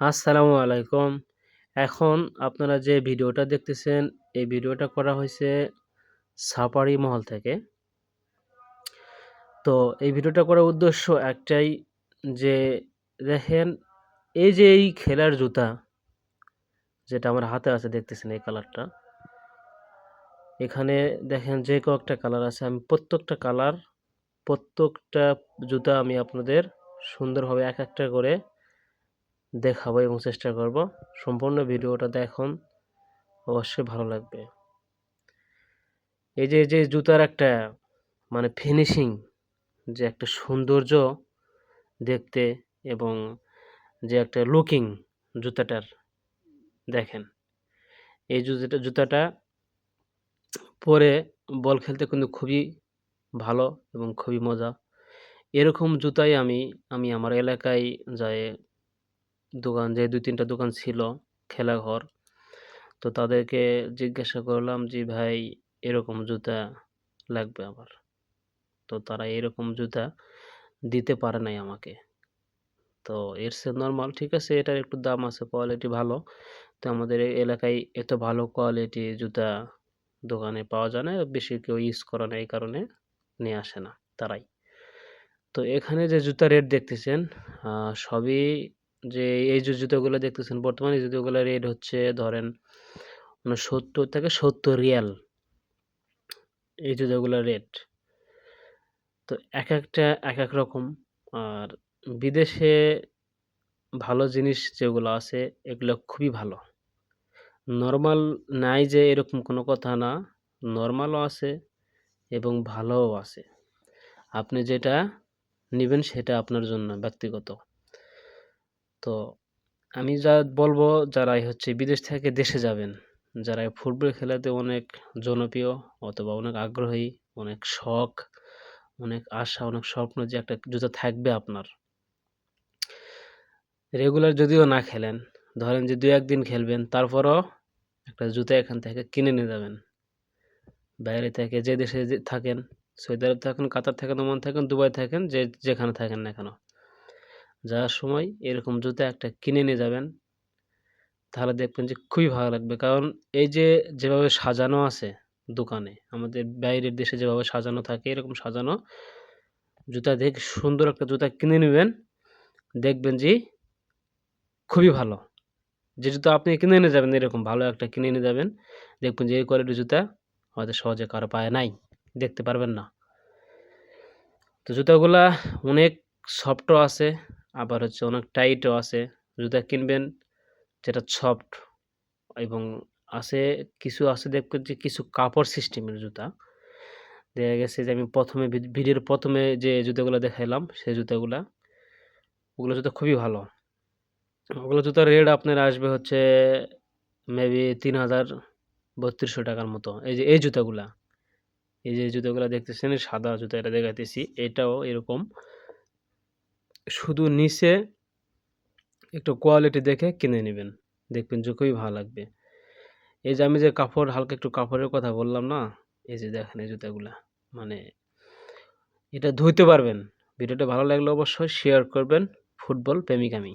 আসসালামু আলাইকুম। এখন আপনারা যে ভিডিওটা দেখতেছেন, এই ভিডিওটা করা হয়েছে সাপারি মহল থেকে। তো এই ভিডিওটা করার উদ্দেশ্য একটাই যে, দেখেন, এই যে এই খেলার জুতা যেটা আমার হাতে আছে, দেখতেছেন এই কালারটা। এখানে দেখেন যে কয়েকটা কালার আছে, আমি প্রত্যেকটা কালার, প্রত্যেকটা জুতা আমি আপনাদের সুন্দরভাবে এক একটা করে দেখাবো এবং চেষ্টা করব। সম্পূর্ণ ভিডিওটা দেখুন। অবশ্যই ভালো লাগবে। এই যে যে জুতার একটা মানে ফিনিশিং যে একটা সৌন্দর্য দেখতে এবং যে একটা লুকিং জুতাটার, দেখেন। এই জুতাটা জুতাটা পরে বল খেলতে কিন্তু খুবই ভালো এবং খুবই মজা। এরকম জুতাই আমি আমি আমার এলাকায় যায় দোকান, যে দুই, তিনটা দোকান ছিল খেলাঘর তো তাদেরকে জিজ্ঞাসা করলাম যে, ভাই, এরকম জুতা লাগবে আমার? তো তারা এরকম জুতা দিতে পারে নাই আমাকে। তো এর সে নর্মাল ঠিক আছে, এটার একটু দাম আছে কোয়ালিটি ভালো। তো আমাদের এলাকায় এত ভালো কোয়ালিটি জুতা দোকানে পাওয়া যায় না, বেশি কেউ ইউজ করে না, এই কারণে নিয়ে আসে না তারাই। তো এখানে যে জুতা রেট দেখতেছেন সবই যে এই যে জুতোগুলো দেখতেছেন, বর্তমানে এই জুতোগুলো রেট হচ্ছে, ধরেন মানে সত্তর থেকে সত্তর রিয়াল। এই জুতোগুলোর রেট তো এক একটা, এক এক রকম। আর বিদেশে ভালো জিনিস যেগুলো আছে, এগুলো খুবই ভালো। নর্মাল নাই যে এরকম কোনো কথা না, নর্মালও আছে এবং ভালোও আছে। আপনি যেটা নেবেন সেটা আপনার জন্য ব্যক্তিগত। তো আমি যা বলব যারাই হচ্ছে বিদেশ থেকে দেশে যাবেন যারা ফুটবল খেলাতে অনেক জনপ্রিয় অথবা অনেক আগ্রহী, অনেক শখ, অনেক আশা, অনেক স্বপ্ন যে একটা জুতো থাকবে আপনার। রেগুলার যদিও না খেলেন, ধরেন যে দু একদিন খেলবেন, তারপরও একটা জুতো এখান থেকে কিনে নিয়ে যাবেন। বাইরে থেকে যে দেশে থাকেন, সৌদি আরব থাকেন, কাতার থাকেন, ওমান থাকেন, দুবাই থাকেন, যে যেখানে থাকেন না কেন। যাওয়ার সময় এরকম জুতো একটা কিনে নিয়ে যাবেন। তাহলে দেখবেন যে খুবই ভালো লাগবে। কারণ এই যে যেভাবে সাজানো আছে দোকানে, আমাদের বাইরের দেশে যেভাবে সাজানো থাকে, এরকম সাজানো জুতা দেখে সুন্দর একটা জুতা কিনে নেবেন, দেখবেন যে খুবই ভালো। যে জুতো আপনি কিনে এনে যাবেন, এরকম ভালো একটা কিনে এনে যাবেন, দেখবেন যে এই কোয়ালিটির জুতা হয়তো সহজে কারও পায়ে নাই, দেখতে পারবেন না। তো জুতাগুলা অনেক সফটও আছে আবার হচ্ছে অনেক টাইটও আছে। জুতা কিনবেন যেটা সফট এবং আছে, কিছু আছে দেখবেন যে কিছু কাপড় সিস্টেমের জুতা। দেখা গেছে যে আমি প্রথমে ভিডিওর প্রথমে যে জুতাগুলো দেখাইলাম, সেই জুতাগুলা, ওগুলো জুতা খুবই ভালো। ওগুলো জুতার রেট আপনার আসবে হচ্ছে মেবি তিন হাজার বত্রিশশো টাকার মতো। এই যে, এই জুতাগুলা, এই যে জুতাগুলা দেখতেছেন সাদা জুতা এটা দেখাইতেছি, এটাও এরকম। শুধু নিচে একটু কোয়ালিটি দেখে কিনে নেবেন। দেখবেন যে খুবই ভালো লাগবে। এই যে আমি যে কাপড়, হালকা একটু কাপড়ের কথা বললাম না? এই যে দেখেন এই জুতাগুলা। মানে এটা ধুইতে পারবেন। ভিডিওটা ভালো লাগলে অবশ্যই শেয়ার করবেন। ফুটবল প্রেমিক আমি।